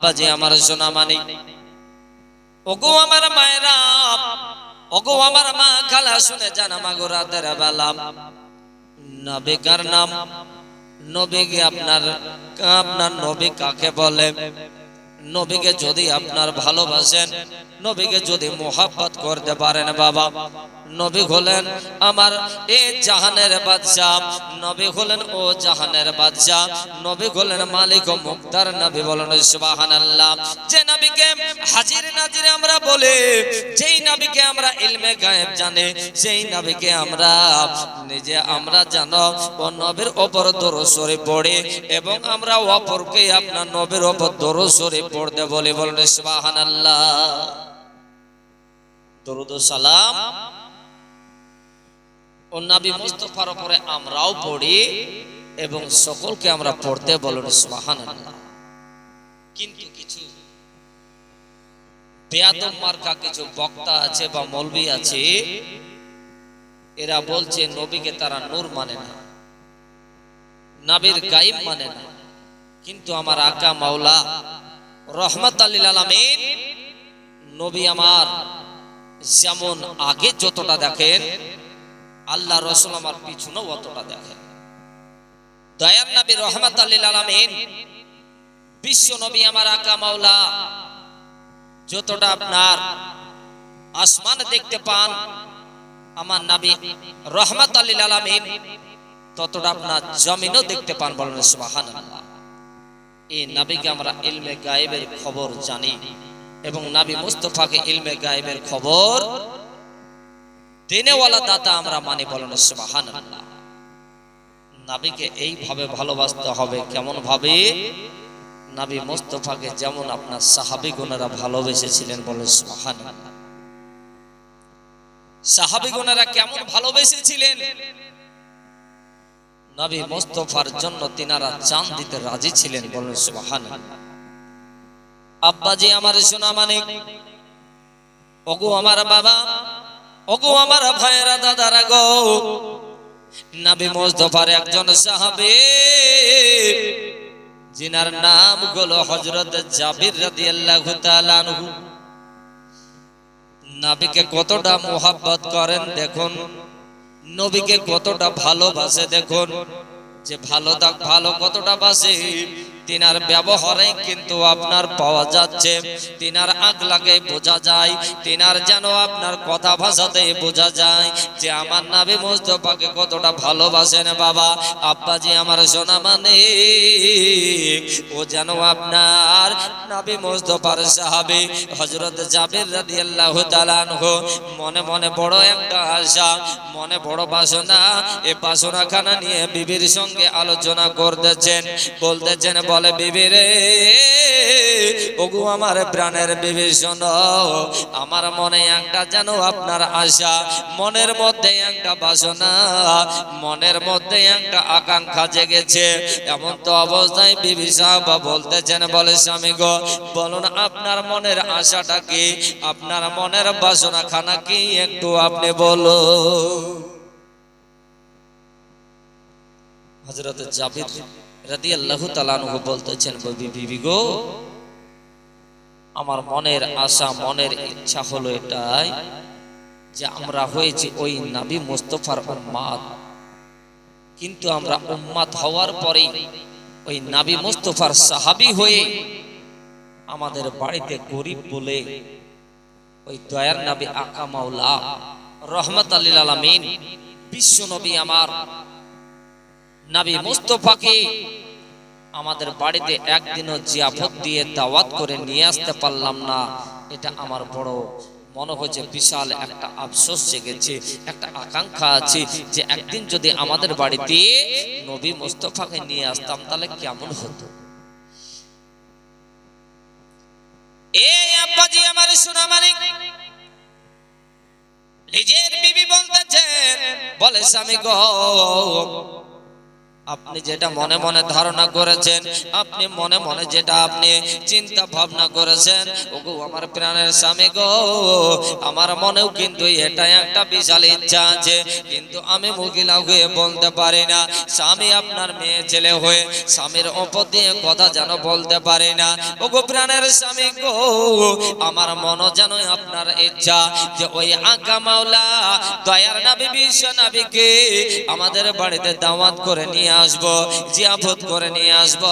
আব্বাজি আমার সোনা মানিক ওগো আমার মায়েরা, ওগো আমার মা খালা শুনে জানা মাগো রাতের বেলা। নবিকার নাম? নবীকে আপনার আপনার নবী কাকে বলে? নবীকে যদি আপনার ভালোবাসেন, নবীকে যদি মোহাব্বত করতে পারেন বাবা। নবী হলেন আমার এ জাহানের বাদশাহ। নবী হলেন ও জাহানের বাদশাহ। নবী হলেন মালিক ও মুক্তার নবী বলেন, সুবহানাল্লাহ। যে নবীকে হাজির নাজির আমরা বলি, যেই নবীকে আমরা ইলমে গায়েব জানে, সেই নবীকে আমরা নিজে আমরা জানো ও নবীর ওপর দরসরে পড়ে এবং আমরা অপরকে আপনার নবীর ওপর দরসরে পড়তে বলি, বলেন, সুবহানাল্লাহ। দরুদ সালাম ও নবী মুস্তফার উপরে আমরাও পড়ি এবং সকলকে আমরা পড়তে বলেন, সুবহানাল্লাহ। কিন্তু কিছু বেয়াদব মার্কা, কিছু বক্তা আছে বা মৌলবি আছে, এরা বলছে নবীকে তারা নূর মানে না, নবীর গাইব মানে না। কিন্তু আমার আকা মাওলা, রহমত আল্লিল আলামিন, নবী আমার যেমন আগে যতটা দেখেন আল্লাহ রসুল আমার পিছনেও অতটা দেখেন দয়ার নবী রহমত আলামিন বিশ্ব নবী আমার আকা মাওলা, যতটা আপনার আসমান দেখতে পান, আমার নবী রহমত আল্লিল আলামিন ততটা আপনার জমিনও দেখতে পান বলেন সুবহানাল্লাহ। এই নবীকে আমরা ইলমে গায়েবের খবর জানি এবং নাবি মুস্তফাকে ইলমে গায়েবের খবর দিনেওয়ালা দাতা আমরা মানি বলেন, সুবহানাল্লাহ। নাবিকে এইভাবে ভালোবাসতে হবে, কেমন ভাবে? নাবি মুস্তফাকে যেমন আপনার সাহাবি গুণেরা ভালোবেসেছিলেন বলে সুবহানাল্লাহ। সাহাবি গুণেরা কেমন ভালোবেসেছিলেন? নবী মুস্তফার জন্য তিনারা চান দিতে রাজি ছিলেন বলেন, সুবহানাল্লাহ। আব্বাজি আমার সোনা মানিক, ওগো আমার বাবা ওগো আমার ভাইয়েরা, দাদারা গো। নবী মুস্তফার একজন সাহাবে, জিনার নাম হলো হযরত জাবির রাদিয়াল্লাহু তাআলা আনহু। নবীকে কতটা মোহাব্বত করেন দেখুন, নবীকে কতটা ভালোবাসে দেখুন, যে ভালো দাগ ভালো কতটা বাসে। তিনার ব্যবহারে কিন্তু আপনার পাওয়া যাচ্ছে। তিনার আগলাকে বোঝা যায়। তিনার যেন আপনার কথা ভাষাতে বোঝা যায় যে আমার নাবি মুস্তফাকে কতটা ভালোবাসেন বাবা। আব্বাজি আমার সোনা মানে ও যেন আপনার নাবি মুস্তফার সাহাবী। হজরত জাবির তাআলা আনহু, মনে মনে বড় একটা আশা, মনে বড় বাসনা, এ বাসনা খানা নিয়ে বিবির সঙ্গে আলোচনা করতেছেন, বলতেছেন বলে, বিবি রে, ওগু আমার প্রাণের শোনো, আমার মনে একটা যেন আপনার আশা, মনের মধ্যে একটা বাসনা, মনের মধ্যে একটা আকাঙ্ক্ষা জেগেছে। এমন তো অবস্থায় বিবি সাহাবা বলতেছেন, বলে, স্বামী গো, বলুন আপনার মনের আশাটা কি? আপনার মনের বাসনা খানা কি? একটু আপনি বলো হযরত জাবির রাদিয়াল্লাহু তাআলা আনহু বলতেছেন, বিবি গো, আমার মনের আশা, মনের ইচ্ছা হলো এটাই যে আমরা হয়েছি ওই নবী মুস্তফার উম্মাদ। কিন্তু আমরা উম্মাদ হওয়ার পরে ওই নাবি মুস্তফার সাহাবী হয়ে আমাদের বাড়িতে গরিব বলে ওই দয়ার নবী আকা মাওলা রহমত আল্লিল আলামিন, বিশ্ব নবী আমার নবী মুস্তফাকে আমাদের বাড়িতে একদিনও জিয়াফত দিয়ে দাওয়াত করে নিয়ে আসতে পারলাম না। এটা আমার বড় মনে হয়েছে, বিশাল একটা আফসোস জেগেছে, একটা আকাঙ্ক্ষা আছে যে একদিন যদি আমাদের বাড়িতে নবী মুস্তফাকে নিয়ে আসতাম, তাহলে কেমন হতো? এই আব্বাজি আমার সোনা নিজের বিবি বলতেছেন, বলে স্বামী গো আপনি যেটা মনে মনে ধারণা করেছেন, আপনি মনে মনে যেটা আপনি চিন্তা ভাবনা করেছেন, ওগো আমার প্রাণের স্বামী গো, আমার মনেও কিন্তু এটাই একটা বিশাল ইচ্ছা আছে, কিন্তু আমি মহিলা হয়ে বলতে পারি না, স্বামী আপনার মেয়ে ছেলে হয়ে স্বামীর ওপর দিয়ে কথা যেন বলতে পারি না, ওগো প্রাণের স্বামী গো, আমার মন যেন আপনার ইচ্ছা যে ওই আঁকা মাওলা, দয়ার নাবি, বিশ্ব নাবিকে আমাদের বাড়িতে দাওয়াত করে নিয়ে আসব, জিয়াফত করে নিয়ে আসব।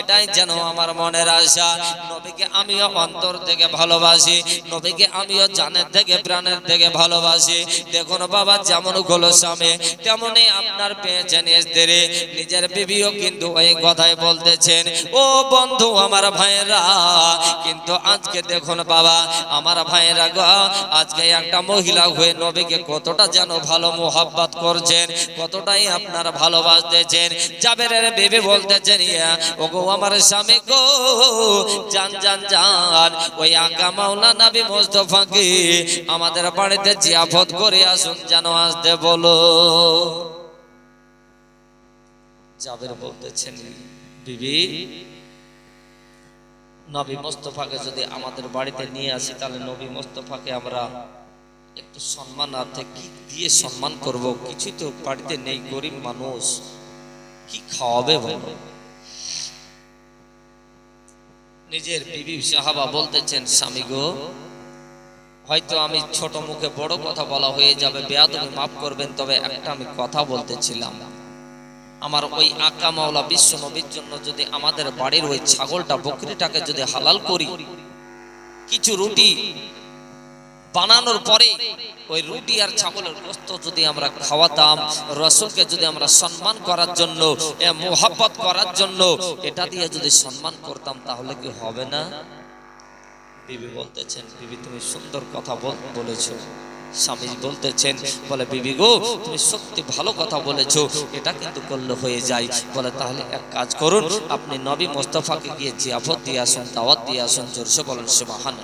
এটাই যেন আমার মনের আশা। নবীকে আমিও অন্তর থেকে ভালোবাসি, নবীকে আমিও জানের থেকে, প্রাণের থেকে ভালোবাসি। দেখুন বাবা, যেমন গোলো স্বামী তেমনই আপনার পেয়েছেন স্ত্রী। নিজের বিবিও কিন্তু ওই কথাই বলতেছেন, ও বন্ধু আমার ভাইয়েরা, কিন্তু আজকে দেখুন বাবা, আমার ভাইয়েরা গো, আজকে একটা মহিলা হয়ে নবীকে কতটা যেন ভালো মোহাব্বত করছেন, কতটাই আপনার ভালোবাসতেছেন জাবেরের বেবে বলতেছেন, ইয়া, ওগো আমার স্বামী গো জান জান জান ওই আকা মাওলা নবী মোস্তফাকে আমাদের বাড়িতে জিয়াফত করে আসুন যেন আসতে বলো। জাবের বলতেছেন, বিবি, নবী মোস্তফাকে যদি আমাদের বাড়িতে নিয়ে আসি, তাহলে নবী মোস্তফাকে আমরা একটু সম্মানার্থে কি দিয়ে সম্মান করব? কিছু তো বাড়িতে নেই, গরিব মানুষ। কি খাওয়াবে বলো? নিজের বিবি সাহাবা বলতেছেন, স্বামী গো, হয়তো আমি ছোট মুখে বড় কথা বলা হয়ে যাবে, বেয়াদবি মাফ করবেন, তবে একটা আমি কথা বলতেছিলাম। আমার ওই আকা মাওলা বিশ্ব নবীর জন্য যদি আমাদের বাড়ির ওই ছাগলটা, বকরিটাকে যদি হালাল করি, কিছু রুটি বানানোর পরে ওই রুটি আর ছাগলের গোস্ত যদি আমরা খাওয়াতাম রসুলকে যদি আমরা সম্মান করার জন্য মোহাব্বত করার জন্য, এটা দিয়ে যদি সম্মান করতাম, তাহলে কি হবে না? বিবি বলতেছেন, বিবি, তুমি সুন্দর কথা বলেছ। স্বামী বলতেছেন, বলে, বিবি গো, তুমি সত্যি ভালো কথা বলেছ, এটা কিন্তু করলে হয়ে যায়। বলে, তাহলে এক কাজ করুন, আপনি নবী মোস্তফাকে গিয়ে জিয়াফত দিয়ে আসুন, দাওয়াত দিয়ে আসুন, জোরসে বলেন সুবাহান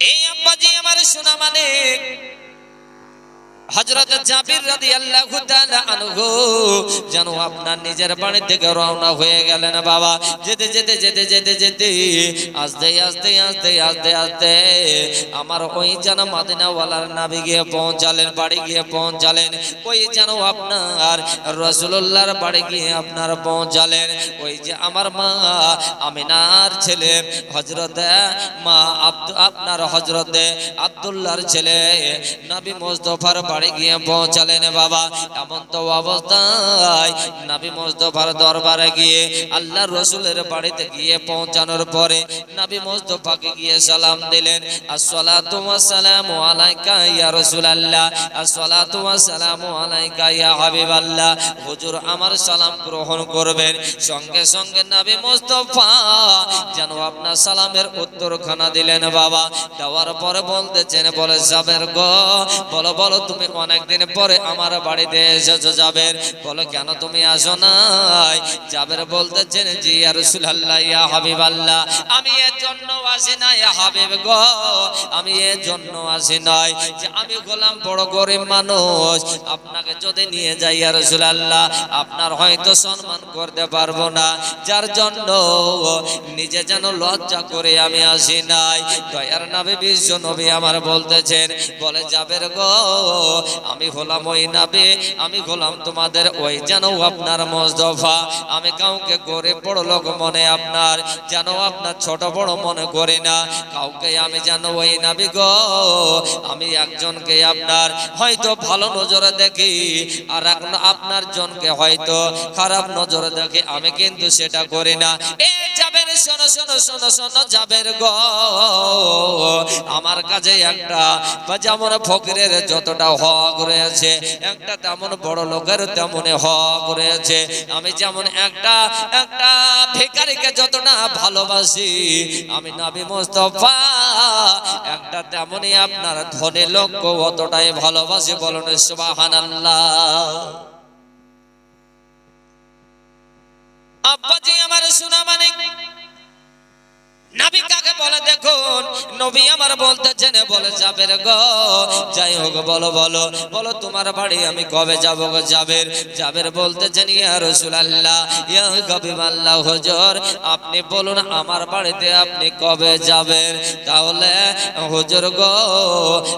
এই আব্বাজি আমার সোনা মানে হযরত জাবির রাদিয়াল্লাহু তাআলা আনহু যেন আপনার নিজের বাড়ি থেকে রওনা হয়ে গেলেন বাবা। যেতে যেতে যেতে যেতে যেতে, আস্তে আস্তে আস্তে আস্তে আস্তে আমার ওই যেন মাদিনাওয়ালার নাবি গিয়ে পৌঁছালেন, বাড়ি গিয়ে পৌঁছালেন। ওই যেন আপনার রসুল্লাহর বাড়ি গিয়ে আপনার পৌঁছালেন। ওই যে আমার মা আমিনার ছেলে হজরত মা আপনার হজরতে আব্দুল্লাহর ছেলে, নবী মোস্তফার বাড়ি গিয়ে পৌঁছালেন বাবা। এমন তো অবস্থায় নবী মোস্তফার দরবারে গিয়ে আল্লাহ রসুলের বাড়িতে গিয়ে পৌঁছানোর পরে নবী মোস্তফাকে গিয়ে সালাম দিলেন। আসলা আসসালাতু ওয়াসসালামু আলাইকা ইয়া রাসূলুল্লাহ, আসসালাতু ওয়াসসালামু আলাইকা ইয়া হাবিবাল্লাহ। হুজুর আমার সালাম গ্রহণ করবেন। সঙ্গে সঙ্গে নবী মোস্তফা যেন আপনার সালামের উত্তরখানা দিলেন বাবা। দেওয়ার পরে বলতেছেন, বলে যাবের গো, বলো বলো, তুমি অনেকদিন পরে আমার বাড়িতে এসেছ যাবের বলো, কেন তুমি আসো নাই? যাবের বলতেছেন, জি আর রাসূলুল্লাহ, ইয়া হাবিবাল্লাহ। আমি এর জন্য আসি না ইয়া হাবিব গো। আমি এর জন্য আসি নাই যে আমি গোলাম বড় গরিব মানুষ। আপনাকে যদি নিয়ে যাই, ইয়া রাসূলুল্লাহ, আপনার হয়তো সম্মান করতে পারব না। যার জন্য নিজে যেন লজ্জা করে আমি আসি নাই। দয়ার নামে বিশ্ব নবী আমার বলতেছেন, বলে যাবের গো আমি হলাম ওই নাবে, আমি হলাম তোমাদের ওই যেন আপনার মজদফা আমি কাউকে করে বড় লোক মনে আপনার, যেন আপনার ছোট বড় মনে করি না। কাউকে আমি যেন ওই নাবি গো, আমি একজনকে আপনার হয়তো ভালো নজরে দেখি, আর এখন আপনার জনকে হয়তো খারাপ নজরে দেখি আমি কিন্তু সেটা করি না। শোনো শোনো শোনো শোনো যাবের গো। আমার কাছে একটা যেমন ফকিরের যতটা হক রয়েছে, একটা তেমন বড় লোকের তেমন হক রয়েছে। আমি যেমন একটা একটা ভিকারিকে যতটা ভালোবাসি, আমি নবী মোস্তফা, একটা তেমনই আপনার ধনী লোক অতটাই ভালোবাসি বলুন, সুবহানাল্লাহ। আব্বাজি আমার শোনা মানে নাবি কাকে বলে? দেখুন নবী আমার বলতেছেন বলে জাবের গো। যাই হোক, বলো বলো। বলো, তোমার বাড়ি আমি কবে যাব গো জাবের? জাবের বলতেছেন ইয়া রাসূলুল্লাহ, ইয়া হাবিবাল্লাহ, হুজুর, আপনি বলুন আমার বাড়িতে আপনি কবে যাবেন? তাহলে, হুজুর গো,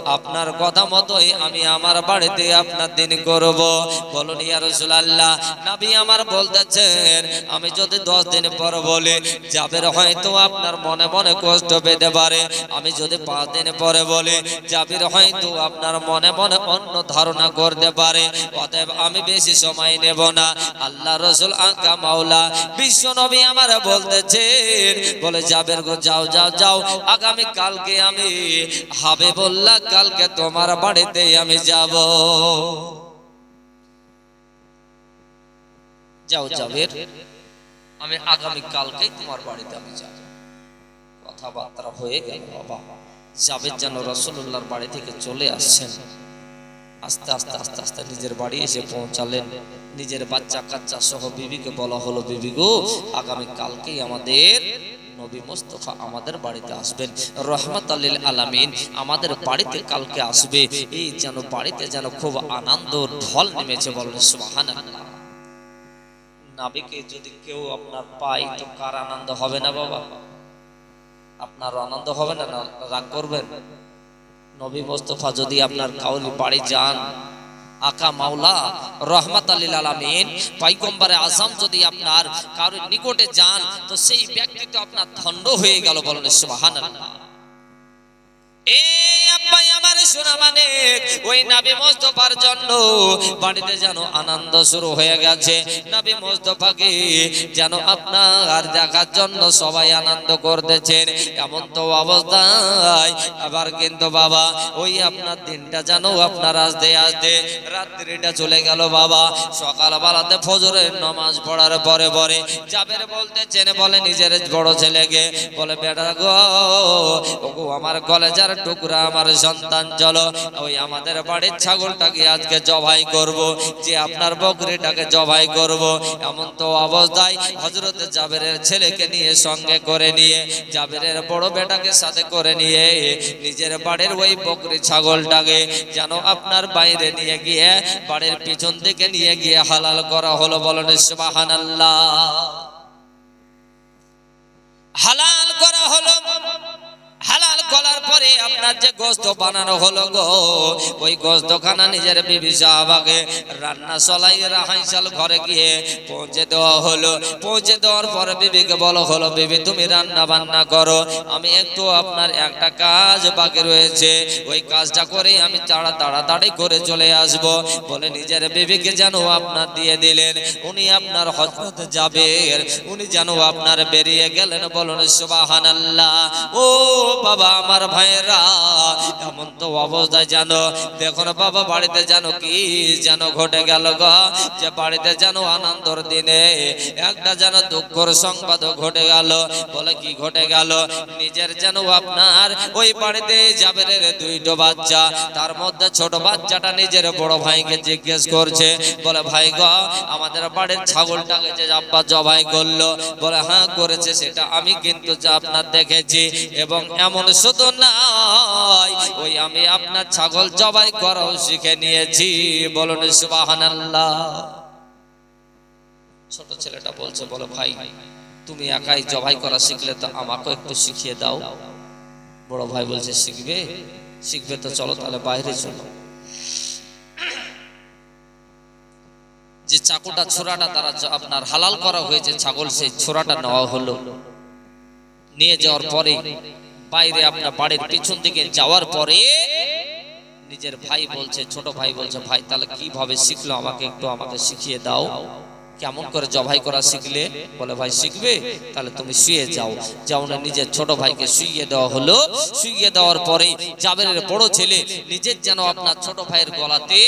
আপনার কথা মতোই আমি আমার বাড়িতে আপনার দিন করব। বলুন, ইয়া রাসূলুল্লাহ, নবী আমার বলতেছেন আমি যদি দশ দিন পর বলি, জাবের হয়তো আপনার মনে মনে কষ্ট পেতে পারে। আমি যদি পাঁচ দিন পরে বলি জাবির হয়তো আপনার মনে মনে অন্য ধারণা করতে পারে অতএব আমি বেশি সময় নেব না আল্লাহ রসুল আঙ্কা মাওলা বিশ্ব নবী আমার বলতেছেন বলে জাবের গো যাও যাও যাও আগামী কালকে আমি হবে বললা কালকে তোমার বাড়িতে আমি যাব যাও জাবের আমি আগামী কালকেই তোমার বাড়িতে আমি যাব কথাবার্তা হয়ে গেল, বাবা। জাবেদ যেন রসুল্লাহর বাড়ি থেকে চলে আসছেন আস্তে আস্তে আস্তে আস্তে নিজের বাড়ি এসে পৌঁছালেন। নিজের বাচ্চা কাচ্চা সহ বিবিকে বলা হলো, বিবি গো, আগামী কালকেই আমাদের নবী মোস্তফা আমাদের বাড়িতে আসবেন। রহমত আল্লিল আলামিন আমাদের বাড়িতে কালকে আসবে। এই যেন বাড়িতে যেন খুব আনন্দ, ঢল নেমেছে বলেন সুবহানাল্লাহ। নাবিকে যদি কেউ আপনার পায় তো কার আনন্দ হবে না, বাবা? আপনার আনন্দ হবে না? রাগ করবেন? নবী মোস্তফা যদি আপনার কাউলি বাড়ি যান, আকা মাওলা, রহমত আলীল আলমিন পাইকম্বারে আজম যদি আপনার কারোর নিকটে যান, তো সেই ব্যক্তি তো আপনার ধন্য হয়ে গেল বলেন সুবাহ এই আমার শোনা মানে ওই নাবি মোস্তফার জন্য বাড়িতে যেন আনন্দ শুরু হয়ে গেছে। নাবি মোস্তফাকে যেন আপনার দেখার জন্য সবাই আনন্দ করতেছেন এমন তো অবস্থায় আবার কিন্তু বাবা, ওই আপনার দিনটা যেন আপনার আসতে আসতে রাত্রিটা চলে গেল বাবা। সকাল বেলাতে ফজরের নামাজ পড়ার পরে পরে জাবের বলতেছেন, বলে নিজের বড় ছেলেকে, বলে, বেটা গো আমার কলেজার টুকরা, আমার সন্তান চলো ওই আমাদের বাড়ির ছাগলটাকে আজকে জবাই করব, যে আপনার বকরিটাকে জবাই করব। এমন তো অবস্থায় হজরত জাবেরের ছেলেকে নিয়ে সঙ্গে করে নিয়ে, জাবেরের বড় বেটাকে সাথে করে নিয়ে নিজের বাড়ির ওই বকরি ছাগলটাকে যেন আপনার বাইরে নিয়ে গিয়ে, বাড়ির পিছন দিকে নিয়ে গিয়ে হালাল করা হলো বলেন সুবহানাল্লাহ। হালাল করা হলো পরে আপনার যে গোস্ত বানানো হলো গো, ওই নিজের বিবি সাহাবাকে রান্না ঘরে গিয়ে পৌঁছে দেওয়া হলো। পৌঁছে দেওয়ার পরে বিবিকে বলো হলো, বিবি, তুমি রান্না বান্না করো। আমি একটু আপনার একটা কাজ বাকি রয়েছে। ওই কাজটা করে আমি তাড়া তাড়াতাড়ি করে চলে আসব। বলে নিজের বিবিকে যেন আপনার দিয়ে দিলেন। উনি আপনার হজরত যাবেন উনি যেন আপনার বেরিয়ে গেলেন। বলুন সুবহানাল্লাহ। ও বাবা আমার ভাইরা এমন তো অবস্থায় জানো। দেখুন বাবা, বাড়িতে জানো কি যেন ঘটে গেল গো। যে বাড়িতে যেন আনন্দর দিনে একটা যেন দুঃখর সংবাদ ঘটে গেল। বলে কি ঘটে গেল? নিজের যেন আপনার ওই বাড়িতে যাবে রে দুইটো বাচ্চা। তার মধ্যে ছোট বাচ্চাটা নিজের বড় ভাইকে জিজ্ঞেস করছে। বলে, ভাই গো, আমাদের বাড়ির ছাগলটাকে যে আব্বা জবাই করল। বলে হ্যাঁ করেছে সেটা আমি কিন্তু আপনার দেখেছি। এবং এমন শুধু নয় ওই আমি আপনার ছাগল জবাই করাও শিখে নিয়েছি। বলুন, সুবহানাল্লাহ। ছোট ছেলেটা বলছে, বলো ভাই, তুমি একাই জবাই করা শিখলে তো আমাকে একটু শিখিয়ে দাও। বড় ভাই বলছে, শিখবে? শিখবে তো, চলো তাহলে বাইরে চলো। যে চাকুটা, ছোড়াটা তারা আপনার হালাল করা হয়েছে, ছাগল সেই ছোড়াটা নেওয়া হলো। নিয়ে যাওয়ার পরে বাইরে আপনার বাড়ির পিছন দিকে যাওয়ার পরে নিজের ভাই বলছে, ছোট ভাই বলছে, ভাই, তাহলে কীভাবে শিখলো আমাকে একটু আমাকে শিখিয়ে দাও? কেমন করে জবাই করা শিখলে? বলে, ভাই, শিখবে? তাহলে তুমি শুয়ে যাও। যাও না নিজের ছোট ভাইকে শুইয়ে দেওয়া হলো। শুইয়ে দেওয়ার পরে জাবেরের বড় ছেলে নিজের যেন আপনার ছোট ভাইয়ের গলাতে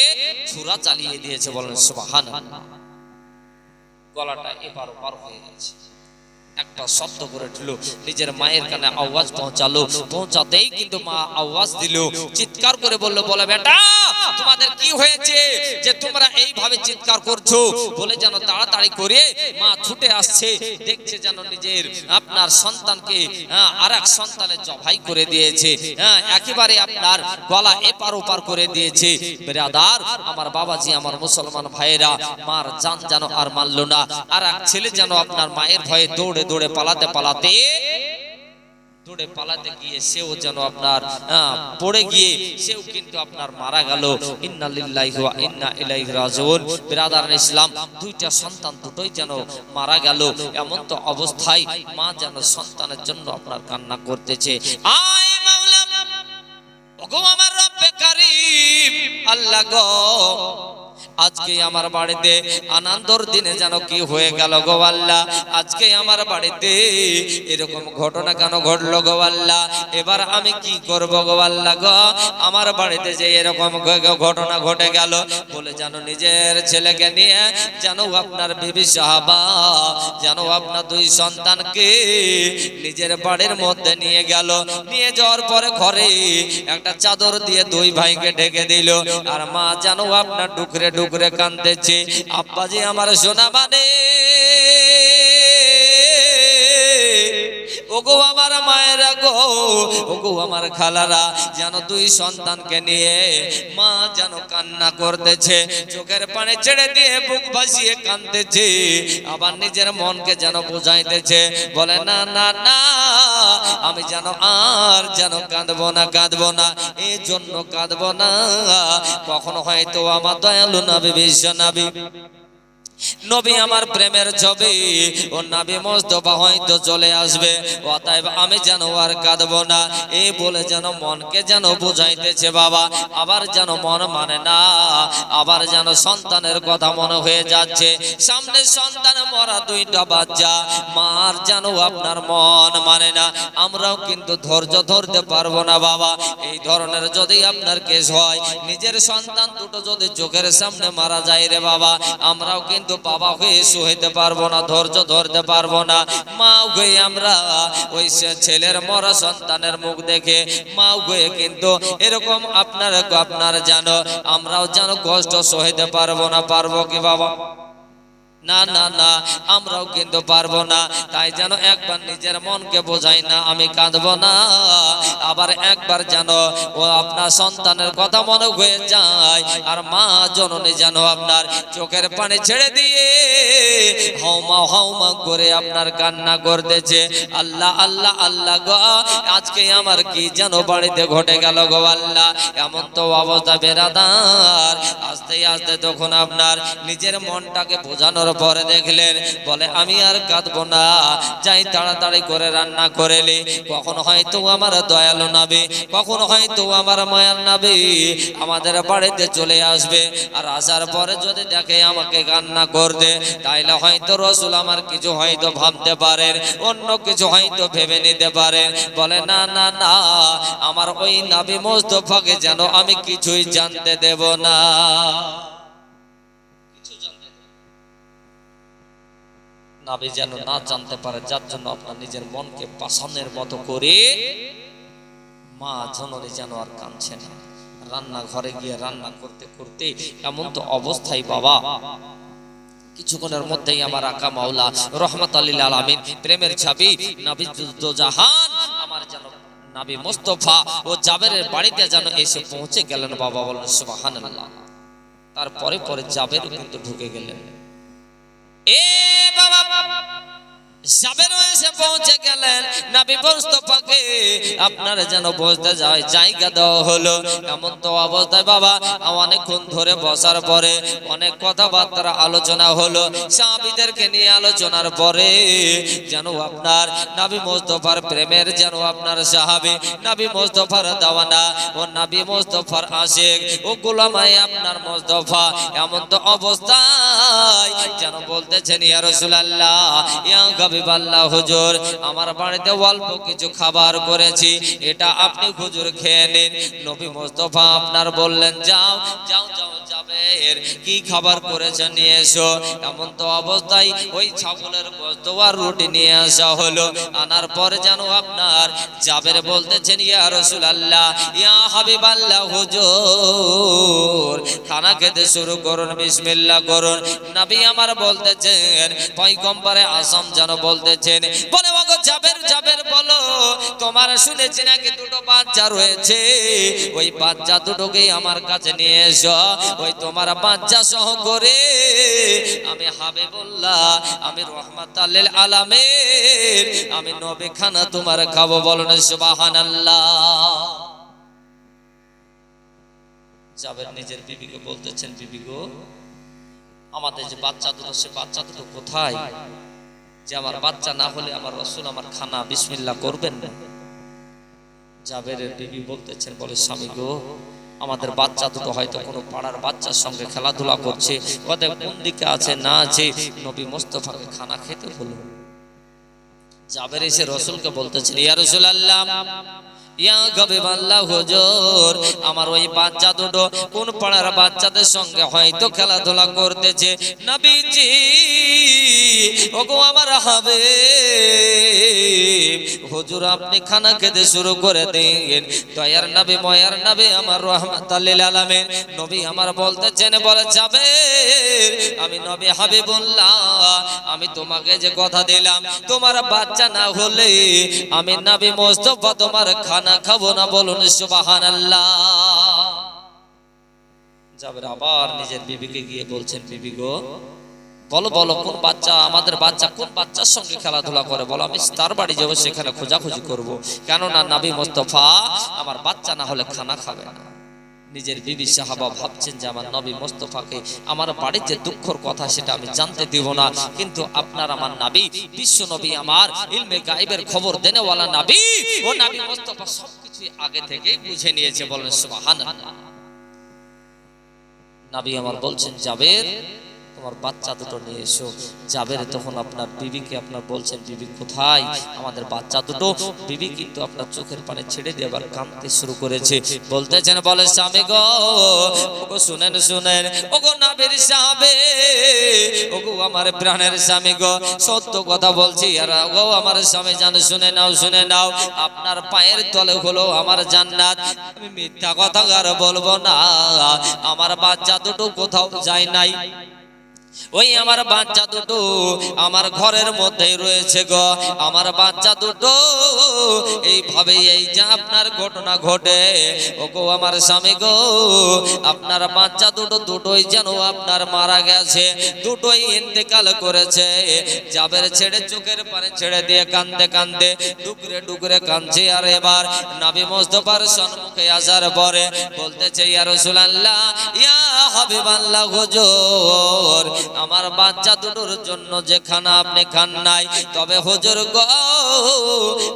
ছুরা চালিয়ে দিয়েছে, বলেন সুবাহান গলাটা এবার পার হয়ে গেছে। একটা শব্দ করে দিল। নিজের মায়ের কানে আওয়াজ পৌঁছালো। পৌঁছাতেই কিন্তু মা আওয়াজ দিল। চিৎকার করে বলল বলে বেটা তোমাদের কি হয়েছে যে তোমরা এইভাবে চিৎকার করছ? বলে যেন তাড়াতাড়ি করে মা ছুটে আসছে। দেখছে যেন নিজের আপনার সন্তানকে হ্যাঁ, আর এক সন্তানের জবাই করে দিয়েছে। হ্যাঁ একেবারে আপনার গলা এপার ওপার করে দিয়েছে। বেরাদার আমার বাবাজি আমার মুসলমান ভাইয়েরা মার জান যেন আর মানল না। আর এক ছেলে যেন আপনার মায়ের ভয়ে দৌড়ে দৌড়ে পালাতে পালাতে, দৌড়ে পালাতে গিয়ে সেও যেন আপনার পড়ে গিয়ে সেও কিন্তু আপনার মারা গেল। ইসলাম, দুইটা সন্তান দুটোই যেন মারা গেল। এমন তো অবস্থায় মা যেন সন্তানের জন্য আপনার কান্না করতেছে। আমার আল্লাহ গো আজকে আমার বাড়িতে আনন্দর দিনে যেন কি হয়ে গেল গো আল্লাহ? আজকে আমার বাড়িতে এরকম ঘটনা কেন ঘটলো গো আল্লাহ? এবার আমি কি করব গো আল্লাহ গো? আমার বাড়িতে যে এরকম ঘটনা ঘটে গেল, বলে যেন নিজের ছেলেকে নিয়ে যেন আপনার বিবি সাহাবা, যেন আপনার দুই সন্তানকে নিজের বাড়ির মধ্যে নিয়ে গেল। নিয়ে যাওয়ার পরে ঘরে একটা চাদর দিয়ে দুই ভাইকে ঢেকে দিল। আর মা যেন আপনার ডুকরে ডুকরে কান্দতেছে আব্বাজি আমার সোনা মানে ওগো আমার মায়েরা গো, ওগো আমার খালারা, যেন দুই সন্তানকে নিয়ে মা যেন কান্না করতেছে, চোখের পানি ছেড়ে দিয়ে বুক ভাসিয়ে কান্দতেছে আবার নিজের মনকে যেন বুঝাইতেছে, বলে, না না না, আমি যেন আর যেন কাঁদবো না কাঁদবো না এই জন্য কাঁদবো না। কখনো হয়তো আমার দয়ালু নবী, বিশ্ব নবী। নবী আমার প্রেমের ছবি ও নাবি মোস্তফা হয়তো চলে আসবে। অতএব আমি যেন আর কাঁদবো না। এই বলে যেন মনকে যেন বুঝাইতেছে বাবা, আবার যেন মন মানে না, আবার যেন সন্তানের কথা মনে হয়ে যাচ্ছে। সামনে সন্তান মরা দুইটা বাচ্চা, মার যেন আপনার মন মানে না। আমরাও কিন্তু ধৈর্য ধরতে পারব না বাবা। এই ধরনের যদি আপনার কেস হয়, নিজের সন্তান দুটো যদি চোখের সামনে মারা যায় রে বাবা, আমরাও কিন্তু বাবা হয়ে সইতে পারব না, ধৈর্য ধরতে পারব না। মা হয়ে আমরা ওই ছেলের মরা সন্তানের মুখ দেখে মা হয়ে কিন্তু এরকম আপনার আপনার জানো আমরাও যেন কষ্ট সহেতে পারব না, পারব কি বাবা? না না না, আমরাও কিন্তু পারব না। তাই যেন একবার নিজের মনকে বোঝাই না, আমি কাঁদবো না। আবার একবার যেন ও আপনার সন্তানের কথা মনে হয়ে যায়, আর মা জননী যেন আপনার চোখের পানি ছেড়ে দিয়ে হাউমা হাউমা করে আপনার কান্না করতেছে। আল্লাহ আল্লাহ আল্লাহ গো, আজকে আমার কি যেন বাড়িতে ঘটে গেল গো আল্লাহ। এমন তো অবস্থা বেরাদার। আস্তে আস্তে তখন আপনার নিজের মনটাকে বোঝানোর পরে দেখলেন। বলে, আমি আর কাঁদবো না। যাই তাড়াতাড়ি করে রান্না করেলি কখন হয়তো আমার দয়ালু নাবে, কখন হয়তো আমার মায়ার নাবে আমাদের বাড়িতে চলে আসবে। আর আসার পরে যদি দেখে আমাকে কান্না করতে, তাইলে হয়তো রসুল আমার কিছু হয়তো ভাবতে পারেন, অন্য কিছু হয়তো ভেবে নিতে পারেন। বলে, না না না, আমার ওই নাবি মোস্তফাকে যেন আমি কিছুই জানতে দেব না। নাবি যেন না জানতে পারে, যার জন্য আপনার নিজের মনকে পাশনের মতো করে মা জননী যেন আর কাঁদছে না। রান্না ঘরে গিয়ে রান্না করতে করতে এমন তো অবস্থায় বাবা। কিছুক্ষণের মধ্যেই আমার আকা মাওলা রহমত আলী আলামিন, প্রেমের ছাবি নাবি জাহান আমার যেন নাবি মোস্তফা ও জাবেরের বাড়িতে যেন এসে পৌঁছে গেলেন বাবা বলেন সুবহানাল্লাহ। তারপরে পরে জাবেরও কিন্তু ঢুকে গেলেন। এ বাবা এমন তো অবস্থায় আলোচনার পরে যেন আপনার নবী মুস্তাফার প্রেমের যেন আপনার সাহাবী নবী মুস্তাফার দাওয়ানা ও নবী মুস্তাফার আশিক ও গোলামাই আপনার মুস্তাফা, এমন তো অবস্থায় যেন বলতেছেন, ইয়া রাসূলুল্লাহ, ইয়া হাবিব আল্লাহ হুজুর, আমার বাড়িতে অল্প কিছু খাবার করেছি, এটা আপনি হুজুর খেয়ে নিন। নবী মোস্তফা আপনার বললেন, যাও যাও যাও, জাবের, কি খাবার করেছে নিয়ে এসো। এমন তো অবস্থায় ওই ছাগলের গোস্ত আর রুটি নিয়ে আসা হলো। আনার পরে যেন আপনার জাবের বলতেছেন, ইয়া রাসূলুল্লাহ, ইয়া হাবিবাল্লাহ হুজুর, খানা খেতে শুরু করুন, বিসমিল্লাহ করুন। নবী আমার বলতেছেন, পয়গম্বরে আসাম যেন বলতেছেন, বলে, ওগো জাবের জাবের বলো, তোমার শুনেছি নাকি দুটো বাচ্চা রয়েছে। ওই বাচ্চা দুটোকে আমার কাছে নিয়ে এসো। ওই তোমার বাচ্চা সহ করে আমি হাবে বললা আমি রহমাত আলামের আমি নবে খানা তোমার খাব বলো বলুন সুবহানাল্লাহ। জাবের নিজের বিবিকে বলতেছেন, বিবি আমাদের যে বাচ্চা দুটো, সে বাচ্চা দুটো কোথায়? যে আমার বাচ্চা না হলে আমার রসুল আমার খানা বিসমিল্লা করবেন না। জাবেরের বিবি বলতেছেন, বলে, স্বামী গো, আমাদের বাচ্চা দুটো হয়তো কোনো পাড়ার বাচ্চার সঙ্গে খেলাধুলা করছে। কদে কোন দিকে আছে না আছে নবী মোস্তফাকে খানা খেতে হলো জাবের এসে রসুলকে বলতেছেন, ইয়া রসুল আল্লাহ হুজুর হবে আপনি খানা খেতে শুরু করে দিন। নবী, ময়ার আমার রহমত আলামিন। নবী আমার বলে যাবে, আমি নবী হাবিবুল্লাহ, আমি তোমাকে যে কথা দিলাম, তোমার বাচ্চা না হলে আমি নবী মোস্তফা তোমার খানা খাব না বলুন সুবাহান আবার নিজের বিবিকে গিয়ে বলছেন, বিবি গো, বলো বলো, কোন বাচ্চা, আমাদের বাচ্চা কোন বাচ্চার সঙ্গে খেলাধুলা করে? বলো, আমি তার বাড়ি যাব, সেখানে খোঁজাখুঁজি করব। কেননা নাবি মোস্তফা আমার বাচ্চা না হলে খানা খাবে না। নিজের বিবি সাহাবা ভাবছেন যে আমার নবী মোস্তফাকে, আমার বাড়ির যে দুঃখর কথা সেটা আমি জানতে দিব না। কিন্তু আপনার আমার নাবি, বিশ্ব নবী আমার, ইলমে গাইবের খবর দেনেওয়ালা নাবি, ও নাবি মোস্তফা সবকিছু আগে থেকেই বুঝে নিয়েছে। বলেন, সুবহানাল্লাহ। নাবি আমার বলছেন, জাবের তোমার বাচ্চা দুটো নিয়ে এসো। জাবের তখন আপনার বিবিকে আপনার বলছেন, বিবি কোথায়? আমাদের বাচ্চা দুটো। বিবি কিন্তু আপনার চোখের পানি ছেড়ে দিয়ে আবার কাঁদতে শুরু করেছে। বলতেছেন, বলে স্বামী গো শুনেন শুনেন, ওগো নাবির সাহাবে ওগো আমার প্রাণের স্বামী গো, সত্য কথা বলছি, আর ওগো আমার স্বামী জান, শুনে নাও শুনে নাও, আপনার পায়ের তলে হলো আমার জান্নাত। আমি মিথ্যা কথা আর বলব না, আমার বাচ্চা দুটো কোথাও যায় নাই। ওই আমার বাচ্চা দুটো আমার ঘরের মধ্যেই রয়েছে গো। আমার বাচ্চা দুটো এইভাবে এই যে আপনার ঘটনা ঘটে ও গো আমার স্বামী গো, আপনার বাচ্চা দুটো দুটোই যেন আপনার মারা গেছে, দুটোই ইন্তেকাল করেছে। জাবের ছেড়ে চোখের পানে ছেড়ে দিয়ে কান্দে কান্দে ডুকরে ডুকরে কাঁদছে। আর এবার নাবি মোস্তফার সম্মুখে আসার পরে বলতেছে, ইয়া রাসূলুল্লাহ, ইয়া হাবিবাল্লাহ হুজুর আমার বাচ্চা দুটোর জন্য যে খানা আপনি খান নাই, তবে হুজুর গো,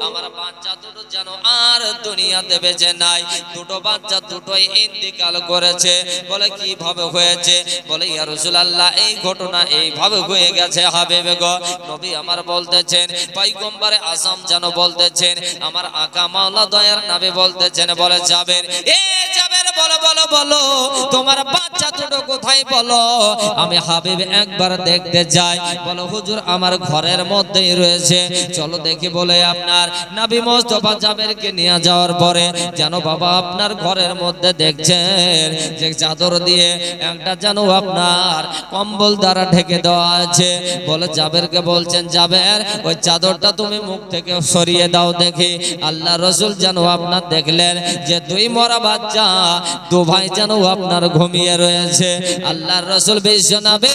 আমার বাচ্চা দুটো যেন আর দুনিয়াতে বেঁচে নাই। দুটো বাচ্চা দুটোই ইন্তিকাল করেছে। বলে, কীভাবে হয়েছে? বলে, ইয়া রাসূলুল্লাহ, এই ঘটনা এইভাবে হয়ে গেছে হাবিবে গো। নবী আমার বলতেছেন, পয়গম্বরে আসাম যেন বলতেছেন, আমার আকা মাওলা দয়ার নবী বলতেছেন। বলে যাবেন এ যাবেন বলো বলো বলো, তোমার বাচ্চা দুটো কোথায় বলো? আমি হাবিব একবার দেখতে যাই, বলো, হুজুর, আমার ঘরের মধ্যেই রয়েছে। চলো দেখি বলে আপনার নাবি মোস্তফা জাবেরকে নিয়ে যাওয়ার পরে, যেন বাবা আপনার ঘরের মধ্যে দেখছেন যে চাদর দিয়ে একটা যেন আপনার কম্বল দ্বারা ঢেকে দেওয়া আছে। বলে জাবেরকে বলছেন, জাবের, ওই চাদরটা তুমি মুখ থেকে সরিয়ে দাও দেখি। আল্লাহ রসুল যেন আপনার দেখলেন যে দুই মরা বাচ্চা, দু ভাই যেন আপনার ঘুমিয়ে রয়েছে। আল্লাহর রসুল বিশ্ব নাবে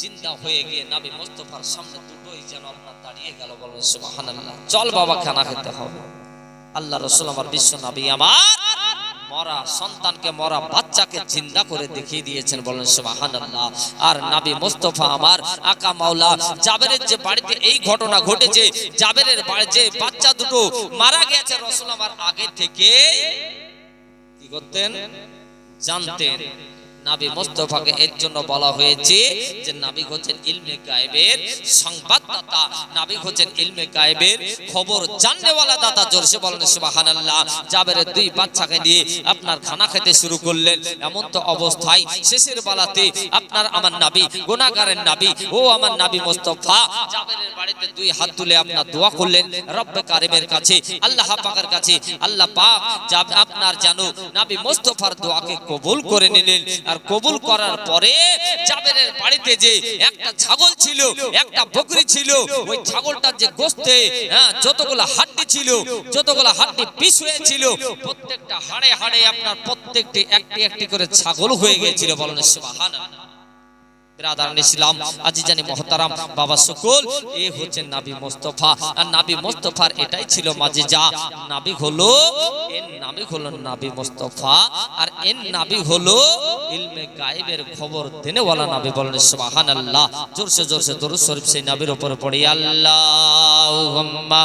চিন্তা হয়ে গিয়ে নাবি মোস্তফার সামনে দুটোই যেন আপনার দাঁড়িয়ে গেল বলুন সুবহানাল্লাহ। চল বাবা, খানা খেতে হবে। আল্লাহ রসুল আমার বিশ্ব নাবি আমার মরা সন্তানকে, মরা বাচ্চাকে জিন্দা করে দেখিয়ে দিয়েছেন বলেন সুবহানাল্লাহ। আর নাবি মোস্তফা আমার আকা মাওলা, জাবেরের যে বাড়িতে এই ঘটনা ঘটেছে, জাবেরের যে বাচ্চা দুটো মারা গেছে, রাসূল আমার আগে থেকে কি করতেন? জানতেন। নাবি মোস্তফাকে এর জন্য বলা হয়েছে যে নাবি হচ্ছেন ইলমে গায়েবের সংবাদদাতা নাবি হচ্ছেন ইলমে গায়েবের খবর জাননেওয়ালা দাতা, জোরসে বলেন, সুবহানাল্লাহ, জাবেরের দুই বাচ্চাকে নিয়ে আপনার খানা খেতে শুরু করলেন। এমন তো অবস্থায় শেষের বেলাতে আপনার আমার নাবি, গুনাহগারের নাবি, ও আমার নাবি মোস্তফা, জাবেরের বাড়িতে দুই হাত তুলে আপনার দোয়া করলেন, রব্বে কারিমের কাছে, আল্লাহ পাকের কাছে, আল্লাহ পাক আপনার জানো নাবি মোস্তফার দোয়াকে কবুল করে নিলেন। আর কবুল করার পরে জাবেরের বাড়িতে যে একটা ছাগল ছিল, একটা বকরি ছিল, ওই ছাগলটার যে গোস্তে হ্যাঁ যতগুলো হাড্ডি ছিল, যতগুলো হাড্ডি পিস হয়েছিল, প্রত্যেকটা হাড়ে হাড়ে আপনার প্রত্যেকটি একটি একটি করে ছাগল হয়ে গিয়েছিল বলেন সুবহানাল্লাহ। খবর দেনেওয়ালা নাবি বলেন সুবহানাল্লাহ। জোরসে জোরসে দরুদ শরীফ সেই নাবির উপরে পড়ি আল্লাহুম্মা।